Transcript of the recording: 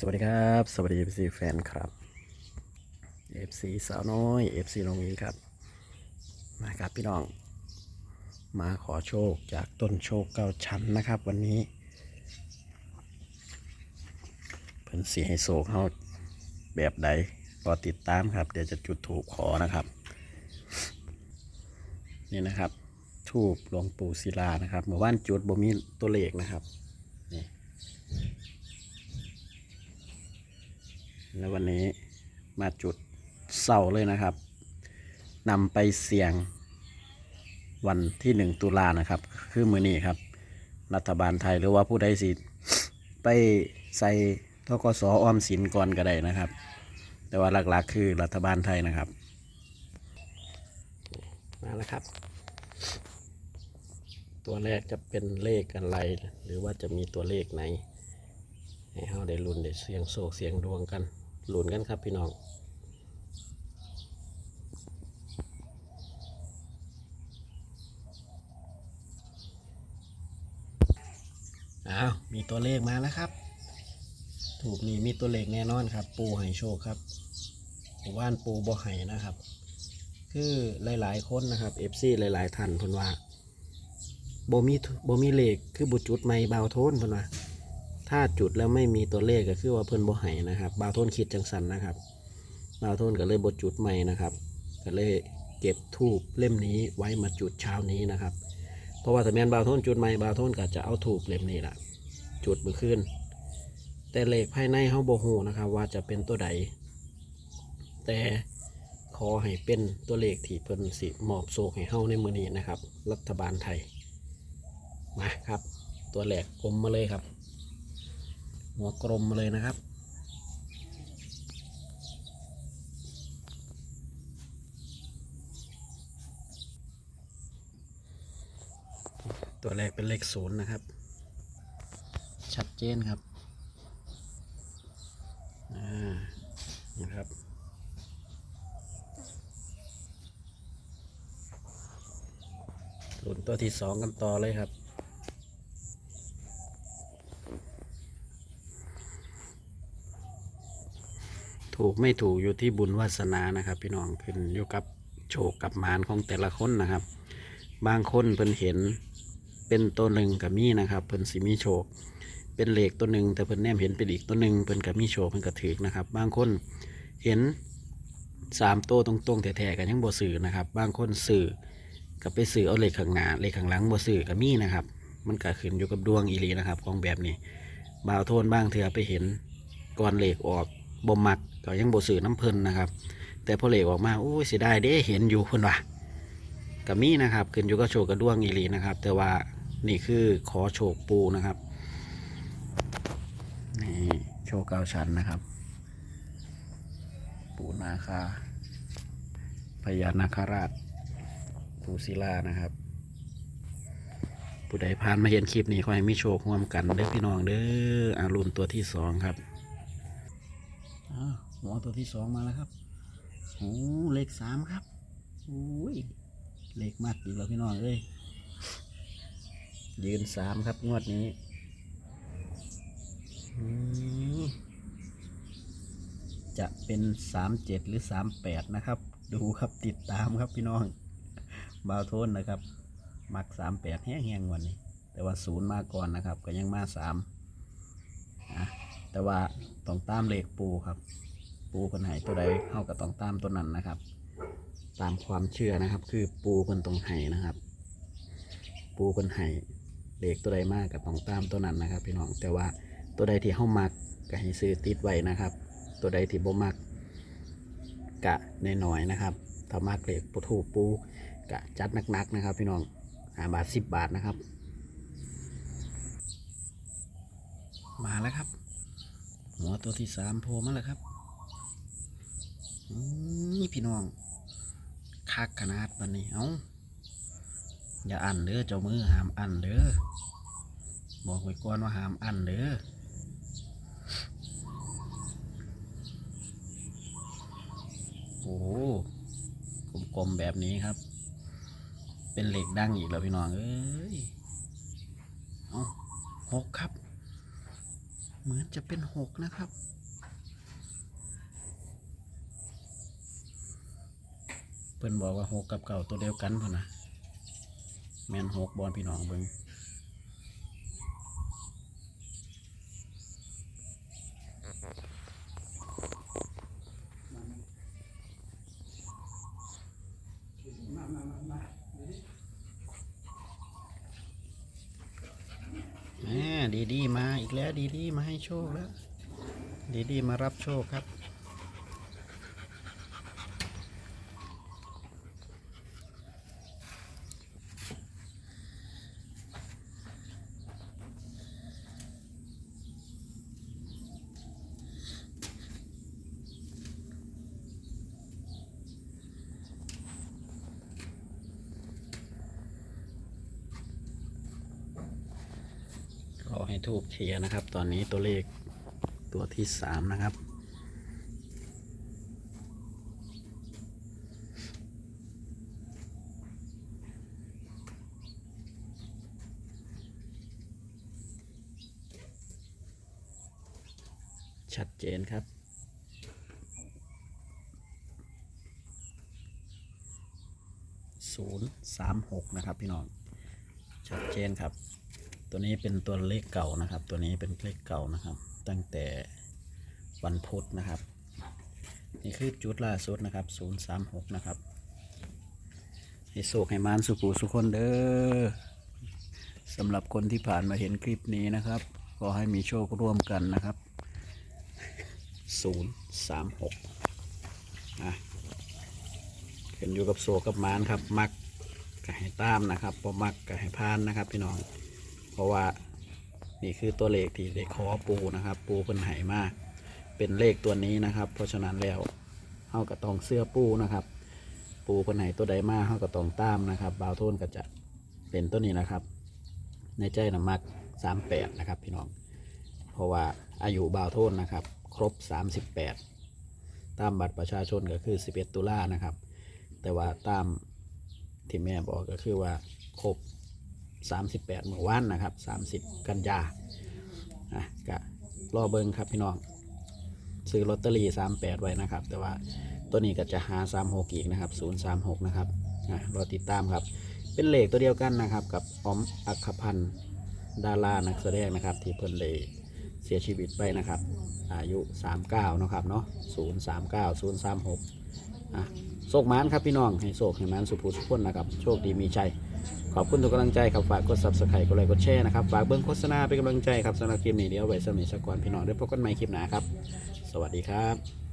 สวัสดีครับ สวัสดี FC แฟนครับ FC สาวน้อย FC น้องวิงครับมาครับพี่น้อง มาขอโชคจากต้นโชคเก้าชั้นนะครับ วันนี้เพิ่นสีให้โศกเฮาแบบใดรอติดตามครับ เดี๋ยวจะจุดถูกขอนะครับ นี่นะครับทูบหลวงปู่ศิลานะครับเมื่อวานจุดบ่มีตัวเลขนะครับ แล้ววันนี้มาจุดเสาเลยนะครับนำไปเสี่ยงวันที่หนึ่งตุลานะครับ คือมือนี้ครับ รัฐบาลไทยหรือว่าผู้ใดสิไปใส่ทกสออมสินก่อนก็ได้นะครับ แต่ว่าหลักๆคือรัฐบาลไทยนะครับ มาแล้วครับ ตัวแรกจะเป็นเลขอะไร หรือว่าจะมีตัวเลขไหน ให้เฮาได้ลุ้นได้เสียงโศกเสียงดวงกันลุ้นกันครับพี่น้องอ้าวมีตัวเลขมาแล้วครับ ถูกนี่มีตัวเลขแน่นอนครับ ปูให้โชคครับว่านปูบ่ให้นะครับ คือหลาย ๆ คนนะครับเอฟซีหลาย ๆท่านพนว่าบ่มีบ่มีเลขคือบุจุดไม่เบาโทนพนว่า ถ้าจุดแล้วไม่มีตัวเลขก็คือว่าเพิ่นบ่ให้นะครับบาวโทนคิดจังสันนะครับบาวโทนก็เลยบดจุดใหม่นะครับก็เลยเก็บทูบเล่มนี้ไว้มาจุดเช้านี้นะครับ เพราะว่าถ้าแมนบาวโทนจุดใหม่บาวโทนก็จะเอาทูบเล่มนี้ละจุดมือขึ้น แต่เลขภายในเฮาบ่ฮู้นะครับ ว่าจะเป็นตัวใด แต่ขอให้เป็นตัวเลขที่เพิ่นสิมอบโชคให้เฮาในมื้อนี้นะครับ รัฐบาลไทยมาครับ ตัวแรกกลมมาเลยครับ หัวกลมมาเลยนะครับ ตัวแรกเป็นเลขศูนย์นะครับ ชัดเจนครับอ่านะครับลุ้นตัวที่สองกันต่อเลยครับ ถูกไม่ถูกอยู่ที่บุญวาสนานะครับ พี่น้องขึ้นอยู่กับโชคกับมารของแต่ละคนนะครับ บางคนเพิ่นเห็นเป็นตัวหนึ่งกับมีนะครับ เพิ่นสิมีโชค เป็นเหล็กตัวหนึ่งแต่เพิ่นแนมเห็นเป็นอีกตัวหนึ่งเพิ่นกับมีโชคเพิ่นก็ถือนะครับ บางคนเห็นสามตัวตรงๆแท้ๆกันยังบ่สื่อนะครับ บางคนสื่อกับไปสื่อเอาเหล็กข้างหน้าเหล็กข้างหลังบ่สื่อกับมีนะครับ มันก็ขึ้นอยู่กับดวงอีหลีนะครับ ของแบบนี้บ่าวโทนบ้างเถื่อไปเห็นก่อนเหล็กออก บ่มักก็ยังบ่ซื้อน้ำเพลินนะครับ แต่พอเหล็กออกมาโอ้ยเสียดายเด้เห็นอยู่เพิ่นว่าก็มีนะครับขึ้นอยู่กับโชคกระด้วงอีหลีนะครับ แต่ว่านี่คือขอโชคปูนะครับนี่โชคเก้าชั้นนะครับ ปูนาคาพญานาคราชปูศิลานะครับผู้ใดผ่านมาเห็นคลิปนี้ขอให้มีโชคร่วมกันเด้อพี่น้องเด้ออารุณตัวที่สองครับ หัวตัวที่สองมาแล้วครับโอ้เลขสามครับอุ้ยเลขมากอีกแล้วพี่น้องเอ้ยยืนสามครับงวดนี้จะเป็นสามเจ็ดหรือสามแปดนะครับ ดูครับติดตามครับพี่น้องบาวโทนนะครับ มักสามแปดแห้งๆวันนี้ แต่ว่าศูนย์มาก่อนนะครับ ก็ยังมาสามอะแต่ว่า ต้องตามเลขปูครับ ปูคนไหตัวใดเข้ากับต้องตามตัวนั้นนะครับ ตามความเชื่อนะครับ คือปูคนตรงไห้นะครับ ปูคนไห้เลขตัวใดมากกับต้องตามตัวนั้นนะครับ พี่น้องแต่ว่าตัวใดที่เข้ามักก็ให้ซื้อติดไว้นะครับ ตัวใดที่บ่มักกะน้อยนะครับถ้ามักเลขปูถูปูกะจัดหนักๆนะครับ พี่น้องหาบาทสิบบาทนะครับ มาแล้วครับ หัวตัวที่สามโผล่มาแล้วครับนี่พี่น้องคักขนาดวันนี้เอาอย่าอันเด้อเจ้ามือหามอันเด้อบอกไว้ก่อนว่าหามอันเด้อโอ้โหกลมๆแบบนี้ครับ เป็นเหล็กดังอีกแล้วพี่น้องเอ้ยเอาหกครับ เหมือนจะเป็นหกนะครับ เพิ่นบอกว่าหกกับเก่าตัวเดียวกันพอนะแมนหกบอลพี่น้องเบิงแหมดีดีมาอีกแล้ว ดีดีมาให้โชคแล้ว ดีดีมารับโชคครับ ทูบเชียนะครับ ตอนนี้ตัวเลขตัวที่สามนะครับ ชัดเจนครับศูนย์สามหกนะครับพี่น้อง ชัดเจนครับ ตัวนี้เป็นตัวเลขเก่านะครับ ตัวนี้เป็นเลขเก่านะครับ ตั้งแต่วันพุธนะครับ นี่คือจุดล่าสุดนะครับ 036 นะครับให้โศกให้มานสุปูสุคนเด้อสำหรับคนที่ผ่านมาเห็นคลิปนี้นะครับขอให้มีโชคร่วมกันนะครับ 036อะขึ้นอยู่กับโศกกับมานครับ มักก็ให้ตามนะครับพอมักก็ให้พานนะครับพี่น้อง เพราะว่านี่คือตัวเลขที่ได้ขอปูนะครับ ปูเพิ่นไหมาก เป็นเลขตัวนี้นะครับ เพราะฉะนั้นแล้วเฮาก็ต้องเสื้อปูนะครับ ปูเพิ่นไหตัวใดมาเฮาก็ต้องตามนะครับบาวโทนก็จะเป็นตัวนี้นะครับ ในใจน้ำมัก38นะครับพี่น้อง เพราะว่าอายุบาวโทนนะครับ ครบ38ตามบัตรประชาชนก็คือ11ตุลานะครับ แต่ว่าตามที่แม่บอกก็คือว่าครบ 38เมื่อวานนะครับ 30 กันยาอะก็รอเบิงครับพี่น้อง ซื้อลอตเตอรี่38 ไว้นะครับ แต่ว่าตัวนี้ก็จะหา 36 อีกนะครับ 036 นะครับอะรอติดตามครับ เป็นเลขตัวเดียวกันนะครับ กับอมอัคพันธ์ดารานักแสดงนะครับ ที่เพิ่นเลยเสียชีวิตไปนะครับ อายุ 39นะครับเนาะ039 036อะโชคมานครับพี่น้องให้โชคให้มานสุภูสุขคนนะครับ โชคดีมีชัย ขอบคุณทุกกำลังใจครับฝากกด subscribe กดไลค์กดแชร์นะครับฝากเบิ้งโฆษณาเป็นกำลังใจครับสำหรับคลิปนี้เดี๋ยวไว้สำหรับนิสกรพี่น้องได้พบกันใหม่คลิปหน้าครับ สวัสดีครับ